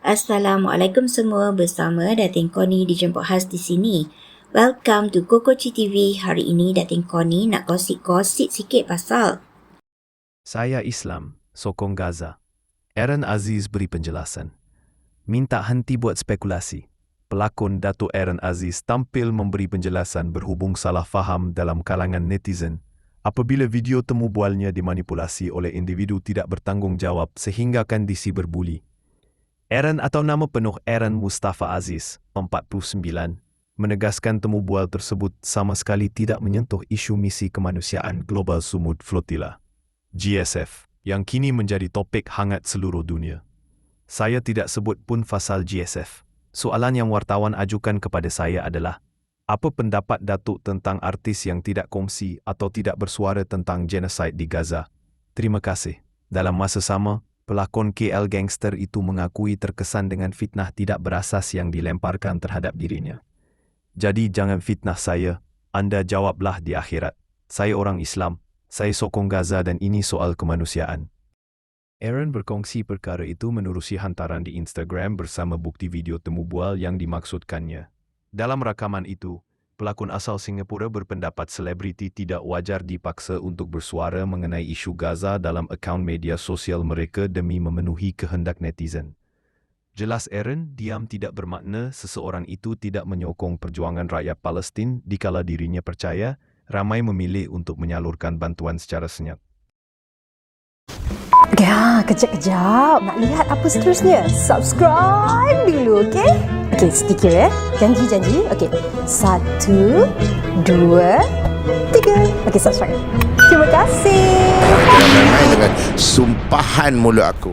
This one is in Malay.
Assalamualaikum semua bersama Datin Koni dijemput khas di sini. Welcome to Kokoci TV. Hari ini Datin Koni nak gosip-gosip sikit pasal Saya Islam, sokong Gaza. Aaron Aziz beri penjelasan. Minta henti buat spekulasi. Pelakon Dato' Aaron Aziz tampil memberi penjelasan berhubung salah faham dalam kalangan netizen apabila video temu bualnya dimanipulasi oleh individu tidak bertanggungjawab sehingga kondisi berbuli. Aaron atau nama penuh Aaron Mustafa Aziz, 49, menegaskan temu bual tersebut sama sekali tidak menyentuh isu misi kemanusiaan Global Sumud Flotilla, GSF, yang kini menjadi topik hangat seluruh dunia. Saya tidak sebut pun fasal GSF. Soalan yang wartawan ajukan kepada saya adalah, apa pendapat Datuk tentang artis yang tidak kongsi atau tidak bersuara tentang genosid di Gaza? Terima kasih. Dalam masa sama, pelakon KL gangster itu mengakui terkesan dengan fitnah tidak berasas yang dilemparkan terhadap dirinya. Jadi jangan fitnah saya, anda jawablah di akhirat. Saya orang Islam, saya sokong Gaza dan ini soal kemanusiaan. Aaron berkongsi perkara itu menerusi hantaran di Instagram bersama bukti video temu bual yang dimaksudkannya. Dalam rakaman itu, pelakon asal Singapura berpendapat selebriti tidak wajar dipaksa untuk bersuara mengenai isu Gaza dalam akaun media sosial mereka demi memenuhi kehendak netizen. Jelas Aaron diam tidak bermakna seseorang itu tidak menyokong perjuangan rakyat Palestin dikala dirinya percaya ramai memilih untuk menyalurkan bantuan secara senyap. Ya, kejap-kejap. Nak lihat apa seterusnya? Subscribe dulu, okey? Okey, sedikit ya. Janji-janji. Okey. Satu, dua, tiga. Okey, subscribe. Terima kasih. Dengan sumpahan mulut aku.